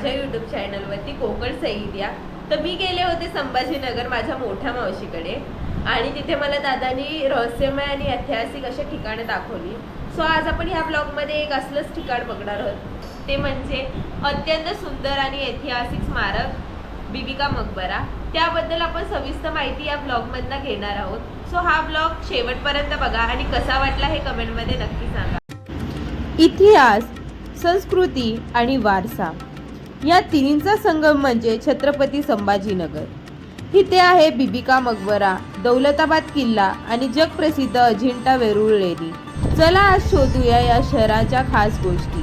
माझ्या युट्यूब चॅनलवरती कोकण सह्याद्री तर मी गेले होते संभाजीनगर माझ्या मोठ्या मावशीकडे. आणि तिथे मला दादानी रहस्यमय आणि ऐतिहासिक अशा ठिकाणं दाखवली. सो आज आपण ह्या ब्लॉगमध्ये एक असलंच ठिकाण बघणार आहोत. ते म्हणजे अत्यंत सुंदर आणि ऐतिहासिक स्मारक बिबिका मकबरा. त्याबद्दल आपण सविस्तर माहिती या ब्लॉगमधनं घेणार आहोत. सो हा ब्लॉग शेवटपर्यंत बघा आणि कसा वाटला हे कमेंटमध्ये नक्की सांगा. इतिहास संस्कृती आणि वारसा. या तिन्हींचा संगम म्हणजे छत्रपती संभाजीनगर. इथे आहे बिबिका मकबरा दौलताबाद किल्ला आणि जगप्रसिद्ध अजिंठा वेरूळ लेणी चला आज शोधूया या शहराच्या खास गोष्टी.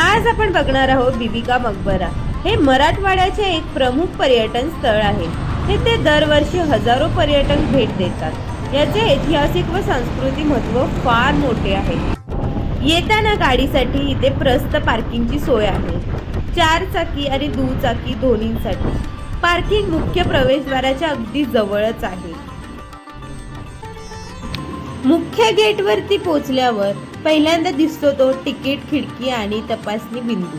आज आपण बघणार आहोत बिबिका मकबरा. हे मराठवाड्याचे एक प्रमुख पर्यटन स्थळ आहे. येथे दरवर्षी हजारो पर्यटक भेट देतात. याचे ऐतिहासिक व सांस्कृतिक महत्त्व फार मोठे आहे. येताना गाडीसाठी इथे प्रस्त पार्किंगची सोय आहे. चार चाकी आणि दुचाकी दोन्हीसाठी. पार्किंग मुख्य प्रवेशद्वाराच्या अगदी जवळच आहे. मुख्य गेटवरती पोहोचल्यावर पहिल्यांदा दिसतो तो तिकीट खिडकी आणि तपासणी बिंदू.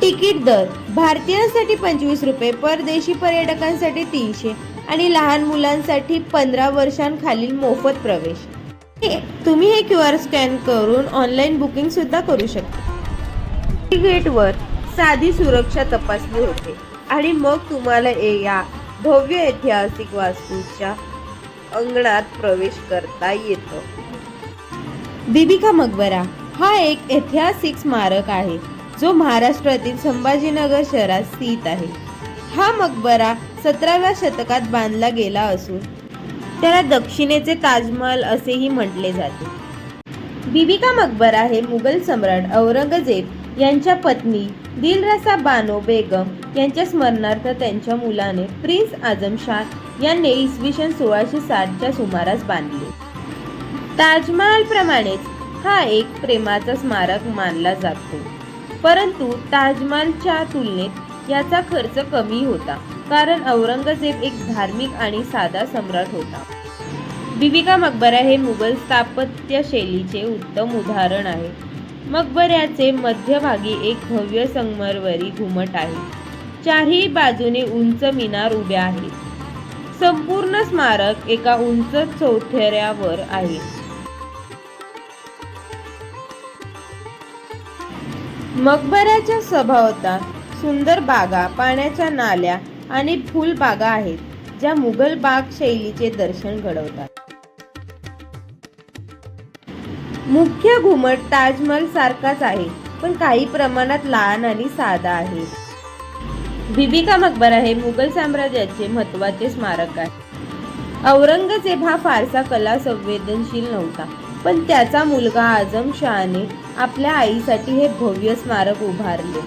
तिकीट दर भारतीयांसाठी पंचवीस रुपये परदेशी पर्यटकांसाठी तीनशे आणि लहान मुलांसाठी पंधरा वर्षांखालील मोफत प्रवेश. तुम्ही हे क्यू आर स्कॅन करून ऑनलाईन बुकिंग सुद्धा करू शकता. गेटवर साधी सुरक्षा तपासणी होते. आणि मग तुम्हाला या भव्य ऐतिहासिक वास्तूच्या अंगणात प्रवेश करता येतो. बिबिका मकबरा हा एक ऐतिहासिक स्मारक आहे जो महाराष्ट्रातील संभाजीनगर शहरात स्थित आहे. हा मकबरा सतराव्या शतकात बांधला गेला असून त्याला दक्षिणेचे ताजमहल असेही म्हटले जाते. बिबिका मकबरा हे मुघल सम्राट औरंगजेब यांच्या पत्नी दिलरसा बानो बेगम यांच्या स्मरणार्थ त्यांच्या मुलाने प्रिन्स आझम शाह यांनी इसवी सन सोळाशे साठच्या सुमारास बांधले. ताजमहालप्रमाणेच हा एक प्रेमाचा स्मारक मानला जातो. परंतु ताजमहालच्या तुलनेत याचा खर्च कमी होता कारण औरंगजेब एक धार्मिक आणि साधा सम्राट होता. बिबिका मकबरा हे मुघल स्थापत्य शैलीचे उत्तम उदाहरण आहे. मकबऱ्याचे मध्यभागी एक भव्य संगमरवरी घुमट आहे. चारही बाजूने उंच मिनार उभ्या आहेत संपूर्ण स्मारक एका उंच चौथऱ्यावर आहे. मकबऱ्याच्या सभावता सुंदर बागा पाण्याच्या नाल्या आणि फुलबागा आहेत ज्या मुघल बाग शैलीचे दर्शन घडवतात. मुख्य घुमट ताजमहल सारखाच आहे पण काही प्रमाणात लहान आणि साधा आहे. बिबिका मकबरा हे मुघल साम्राज्याचे महत्त्वाचे स्मारक आहे. औरंगजेब हा फारसा कला संवेदनशील नव्हता पण त्याचा मुलगा आजम शहाने आपल्या आईसाठी हे भव्य स्मारक उभारले.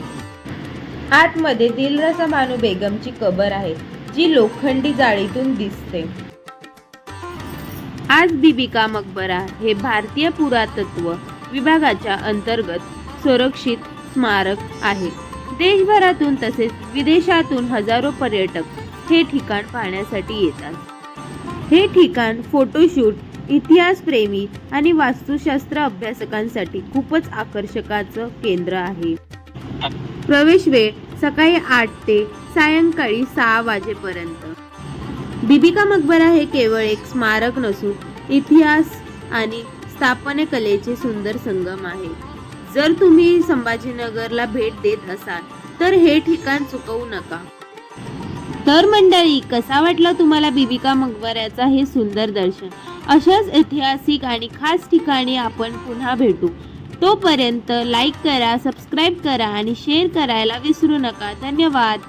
आतमध्ये दिलरसा बानू बेगमची कबर आहे जी लोखंडी जाळीतून दिसते. आज दीपिका मकबरा हे भारतीय पुरातत्व विभागाच्या अंतर्गत सुरक्षित स्मारक आहे. देशभरातून तसेच विदेशातून हजारो पर्यटक हे ठिकाण पाहण्यासाठी येतात. हे ठिकाण फोटोशूट इतिहासप्रेमी आणि वास्तुशास्त्र अभ्यासकांसाठी खूपच आकर्षकाचं केंद्र आहे. प्रवेश वेळ सकाळी आठ ते सायंकाळी सहा वाजेपर्यंत. बिबिका मकबरा हे केवळ एक स्मारक नसून इतिहास आणि स्थापनकलेचे सुंदर संगम आहे. जर तुम्ही संभाजीनगरला भेट देत असाल तर हे ठिकाण चुकवू नका. तर मंडळी कसा वाटला तुम्हाला बिबिका मकबऱ्याचा हे सुंदर दर्शन? अशाच ऐतिहासिक आणि खास ठिकाणी आपण पुन्हा भेटू. तोपर्यंत लाईक करा सबस्क्राईब करा आणि शेअर करायला विसरू नका. धन्यवाद.